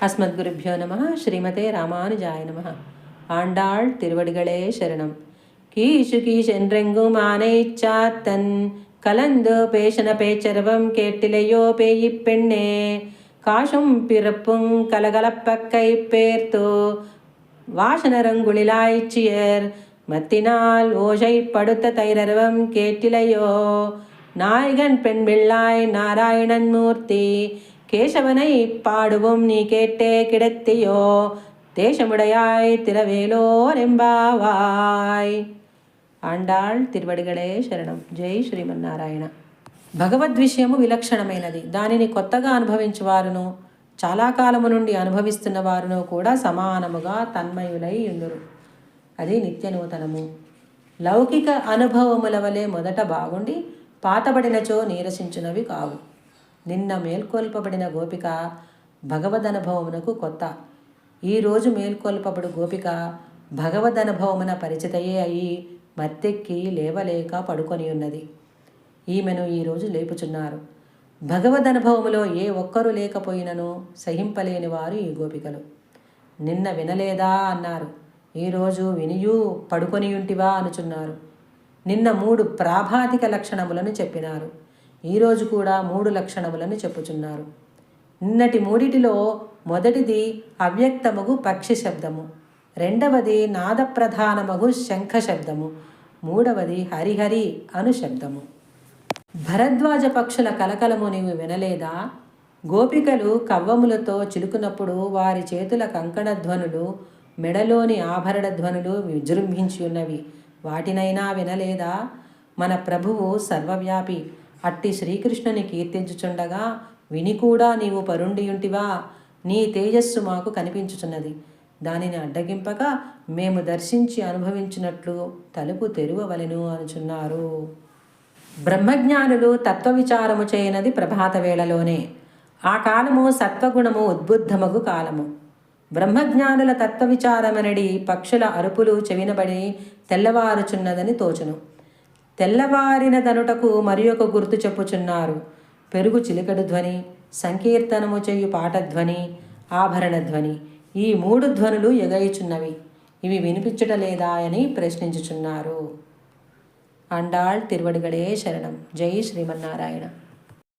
அஸ்மத்குருப்பியோ நம ஸ்ரீமதே ராமானுஜாய நம. ஆண்டாள் திருவடிகளே சரணம். கீஷு கீஷ் என்றெங்கும் ஆனை சாத்தன். கலந்தோ பேசன பேச்சரவம் கேட்டிலையோ பேயி பெண்ணே. காசும் பிறப்பும் கலகலப்பக்கை பேர்த்தோ வாசனரங்குளிலாய்ச்சியர் மத்தினால் ஓசை படுத்த தைரவம் கேட்டிலையோ. நாயகன் பெண் பிள்ளாய் நாராயணன் மூர்த்தி. கேசவனை பாடுவோம் நீ கேட்டே கிடத்தியோ தேசமுடையாய் திரவேலோர் எம்பாவாய் ఆండాళ్ తిరువడిగడే శరణం జై శ్రీమన్నారాయణ భగవద్ విషయము విలక్షణమైనది దానిని కొత్తగా అనుభవించువారును చాలా కాలము నుండి అనుభవిస్తున్న వారును కూడా సమానముగా తన్మయులై ఉందురు అది నిత్య నూతనము లౌకిక అనుభవముల వలె మొదట బాగుండి పాతబడినచో నీరసించునవి కావు నిన్న మేల్కొల్పబడిన గోపిక భగవదనుభవమునకు కొత్త. ఈరోజు మేల్కొల్పబడు గోపిక భగవదనుభవమున పరిచితయే అయి మత్తెక్కి లేవలేక పడుకొని ఉన్నది ఈమెను ఈరోజు లేపుచున్నారు. భగవదనుభవములో ఏ ఒక్కరు లేకపోయినను సహింపలేని వారు ఈ గోపికలు. నిన్న వినలేదా అన్నారు. ఈరోజు వినియు పడుకొనియుంటివా అనుచున్నారు. నిన్న మూడు ప్రాభాతిక లక్షణములను చెప్పినారు. ఈరోజు కూడా మూడు లక్షణములను చెప్పుచున్నారు. నిన్నటి మూడిటిలో మొదటిది అవ్యక్తముగు పక్షి శబ్దము. రెండవది నాదప్రధానమగు శంఖ శబ్దము. మూడవది హరిహరి అను శబ్దము. భరద్వాజ పక్షుల కలకలము నీవు వినలేదా? గోపికలు కవ్వములతో చిలుకునప్పుడు వారి చేతుల కంకణ ధ్వనులు మెడలోని ఆభరణ ధ్వనులు విజృంభించి ఉన్నవి. వాటినైనా వినలేదా? మన ప్రభువు సర్వవ్యాపి అట్టి శ్రీకృష్ణుని కీర్తించుచుండగా విని కూడా నీవు పరుండియుంటివా? నీ తేజస్సు మాకు కనిపించుచున్నది. దానిని అడ్డగింపక మేము దర్శించి అనుభవించినట్లు తలుపు తెరువవలెను అనుచున్నారు. బ్రహ్మజ్ఞానులు తత్వ విచారము చేయనది ప్రభాత వేళలోనే. ఆ కాలము సత్వగుణము ఉద్బుద్ధమగు కాలము. బ్రహ్మజ్ఞానుల తత్వ విచారమనడి పక్షుల అరుపులు చెవినబడి తెల్లవారుచున్నదని తోచును. తెల్లవారినదనుటకు మరి ఒక గుర్తు చెప్పుచున్నారు. పెరుగు చిలికడు ధ్వని సంకీర్తనము చేయు పాఠధ్వని ఆభరణ ధ్వని ఈ మూడు ధ్వనులు ఎగయిచున్నవి. ఇవి వినిపించటలేదా అని ప్రశ్నించుచున్నారు. అండాళ్ తిరువడిగడే శరణం. జై శ్రీమన్నారాయణ.